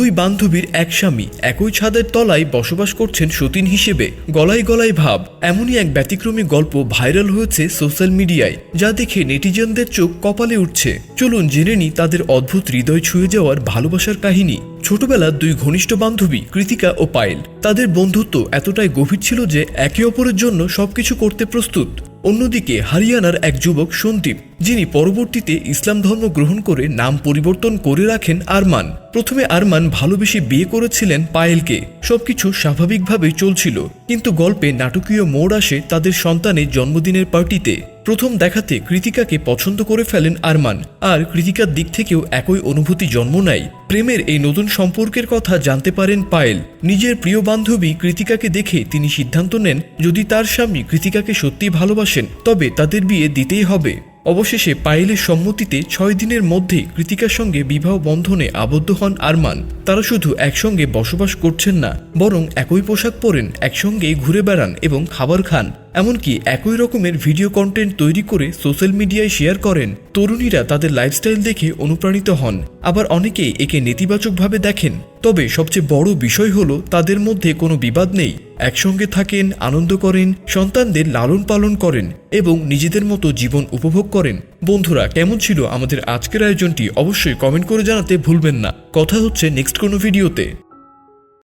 দুই বান্ধবীর এক স্বামী একই ছাদের তলায় বসবাস করছেন সতীন হিসেবে। গলায় গলায় ভাব। এমনই এক ব্যতিক্রমী গল্প ভাইরাল হয়েছে সোশ্যাল মিডিয়ায়, যা দেখে নেটিজনদের চোখ কপালে উঠছে। চলুন জেনে নি তাদের অদ্ভুত হৃদয় ছুঁয়ে যাওয়ার ভালোবাসার কাহিনী। ছোটবেলার দুই ঘনিষ্ঠ বান্ধবী কৃতিকা ও পায়েল, তাদের বন্ধুত্ব এতটাই গভীর ছিল যে একে অপরের জন্য সবকিছু করতে প্রস্তুত। অন্যদিকে হরিয়ানার এক যুবক সন্দীপ, যিনি পরবর্তীতে ইসলাম ধর্ম গ্রহণ করে নাম পরিবর্তন করে রাখেন আরমান। প্রথমে আরমান ভালোবেসে বিয়ে করেছিলেন পায়েলকে। সবকিছু স্বাভাবিকভাবেই চলছিল, কিন্তু গল্পে নাটকীয় মোড় আসে তাদের সন্তানের জন্মদিনের পার্টিতে। প্রথম দেখাতে কৃতিকাকে পছন্দ করে ফেলেন আরমান, আর কৃতিকার দিক থেকেও একই অনুভূতি জন্ম নেয়। প্রেমের এই নতুন সম্পর্কের কথা জানতে পারেন পায়েল। নিজের প্রিয় বান্ধবী কৃতিকাকে দেখে তিনি সিদ্ধান্ত নেন, যদি তার স্বামী কৃতিকাকে সত্যি ভালোবাসেন তবে তাদের বিয়ে দিতেই হবে। অবশেষে পায়েলের সম্মতিতে ছয় দিনের মধ্যেই কৃতিকার সঙ্গে বিবাহ বন্ধনে আবদ্ধ হন আরমান। তারা শুধু একসঙ্গে বসবাস করছেন না, বরং একই পোশাক পরেন, একসঙ্গে ঘুরে বেড়ান এবং খাবার খান। এমনকি একই রকমের ভিডিও কন্টেন্ট তৈরি করে সোশ্যাল মিডিয়ায় শেয়ার করেন। তরুণীরা তাদের লাইফস্টাইল দেখে অনুপ্রাণিত হন। আবার অনেকেই একে নেতিবাচকভাবে দেখেন। তবে সবচেয়ে বড় বিষয় হলো, তাদের মধ্যে কোনো বিবাদ নেই। একসঙ্গে থাকেন, আনন্দ করেন, সন্তানদের লালন পালন করেন এবং নিজেদের মতো জীবন উপভোগ করেন। বন্ধুরা, কেমন ছিল আমাদের আজকের আয়োজনটি? অবশ্যই কমেন্ট করে জানাতে ভুলবেন না। কথা হচ্ছে নেক্সট কোনো ভিডিওতে।